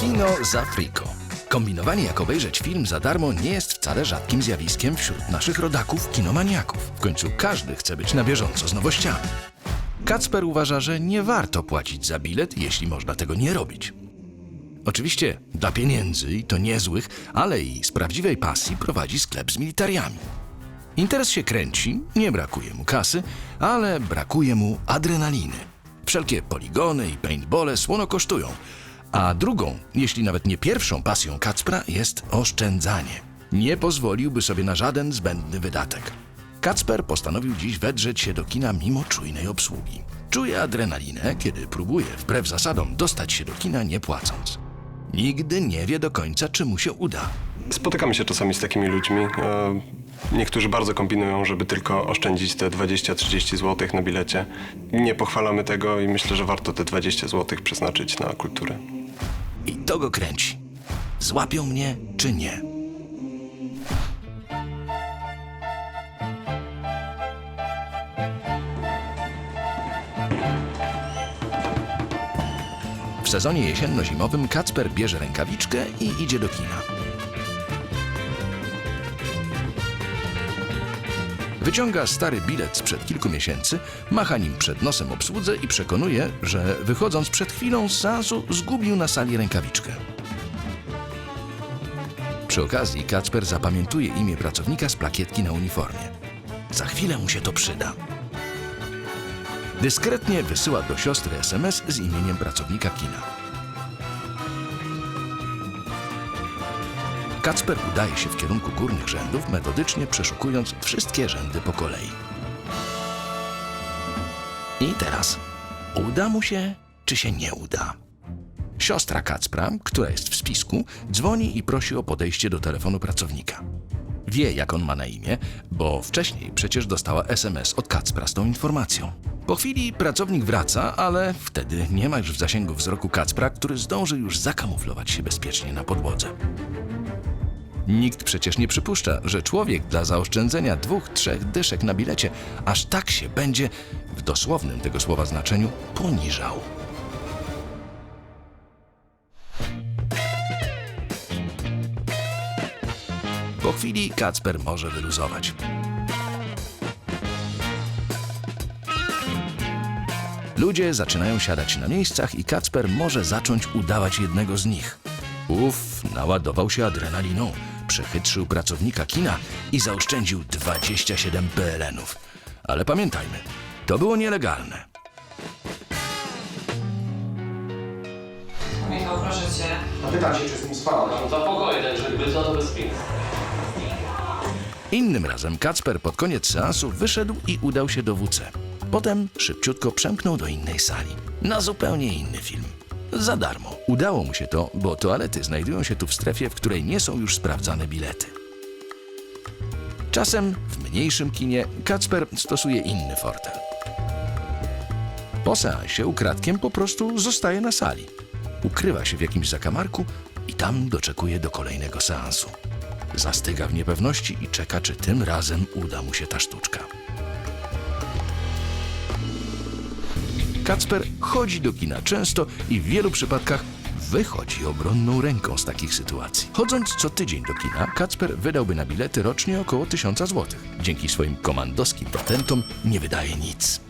Kino za friko. Kombinowanie, jak obejrzeć film za darmo, nie jest wcale rzadkim zjawiskiem wśród naszych rodaków kinomaniaków. W końcu każdy chce być na bieżąco z nowościami. Kacper uważa, że nie warto płacić za bilet, jeśli można tego nie robić. Oczywiście dla pieniędzy i to niezłych, ale i z prawdziwej pasji prowadzi sklep z militariami. Interes się kręci, nie brakuje mu kasy, ale brakuje mu adrenaliny. Wszelkie poligony i paintbole słono kosztują, a drugą, jeśli nawet nie pierwszą pasją Kacpra jest oszczędzanie. Nie pozwoliłby sobie na żaden zbędny wydatek. Kacper postanowił dziś wedrzeć się do kina mimo czujnej obsługi. Czuje adrenalinę, kiedy próbuje wbrew zasadom dostać się do kina nie płacąc. Nigdy nie wie do końca, czy mu się uda. Spotykamy się czasami z takimi ludźmi. E, Niektórzy bardzo kombinują, żeby tylko oszczędzić te 20-30 zł na bilecie. Nie pochwalamy tego i myślę, że warto te 20 zł przeznaczyć na kulturę. I to go kręci. Złapią mnie czy nie? W sezonie jesienno-zimowym Kacper bierze rękawiczkę i idzie do kina. Wyciąga stary bilet sprzed kilku miesięcy, macha nim przed nosem obsłudze i przekonuje, że wychodząc przed chwilą z seansu zgubił na sali rękawiczkę. Przy okazji Kacper zapamiętuje imię pracownika z plakietki na uniformie. Za chwilę mu się to przyda. Dyskretnie wysyła do siostry SMS z imieniem pracownika kina. Kacper udaje się w kierunku górnych rzędów, metodycznie przeszukując wszystkie rzędy po kolei. I teraz uda mu się, czy się nie uda? Siostra Kacpra, która jest w spisku, dzwoni i prosi o podejście do telefonu pracownika. Wie, jak on ma na imię, bo wcześniej przecież dostała SMS od Kacpra z tą informacją. Po chwili pracownik wraca, ale wtedy nie ma już w zasięgu wzroku Kacpra, który zdąży już zakamuflować się bezpiecznie na podłodze. Nikt przecież nie przypuszcza, że człowiek dla zaoszczędzenia dwóch, trzech dyszek na bilecie aż tak się będzie, w dosłownym tego słowa znaczeniu, poniżał. Po chwili Kacper może wyluzować. Ludzie zaczynają siadać na miejscach i Kacper może zacząć udawać jednego z nich. Uf, naładował się adrenaliną, przechytrzył pracownika kina i zaoszczędził 27 PLN-ów. Ale pamiętajmy, to było nielegalne. Michał, proszę cię. A pytam się, czy z nim spała. No to pokoje, tak żeby to to bez pin. Innym razem Kacper pod koniec seansu wyszedł i udał się do WC. Potem szybciutko przemknął do innej sali, na zupełnie inny film. Za darmo. Udało mu się to, bo toalety znajdują się tu w strefie, w której nie są już sprawdzane bilety. Czasem w mniejszym kinie Kacper stosuje inny fortel. Po seansie ukradkiem po prostu zostaje na sali. Ukrywa się w jakimś zakamarku i tam doczekuje do kolejnego seansu. Zastyga w niepewności i czeka, czy tym razem uda mu się ta sztuczka. Kacper chodzi do kina często i w wielu przypadkach wychodzi obronną ręką z takich sytuacji. Chodząc co tydzień do kina, Kacper wydałby na bilety rocznie około 1000 zł. Dzięki swoim komandowskim patentom nie wydaje nic.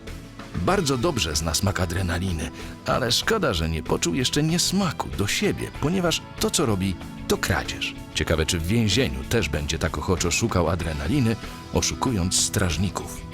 Bardzo dobrze zna smak adrenaliny, ale szkoda, że nie poczuł jeszcze niesmaku do siebie, ponieważ to, co robi, to kradzież. Ciekawe, czy w więzieniu też będzie tak ochoczo szukał adrenaliny, oszukując strażników.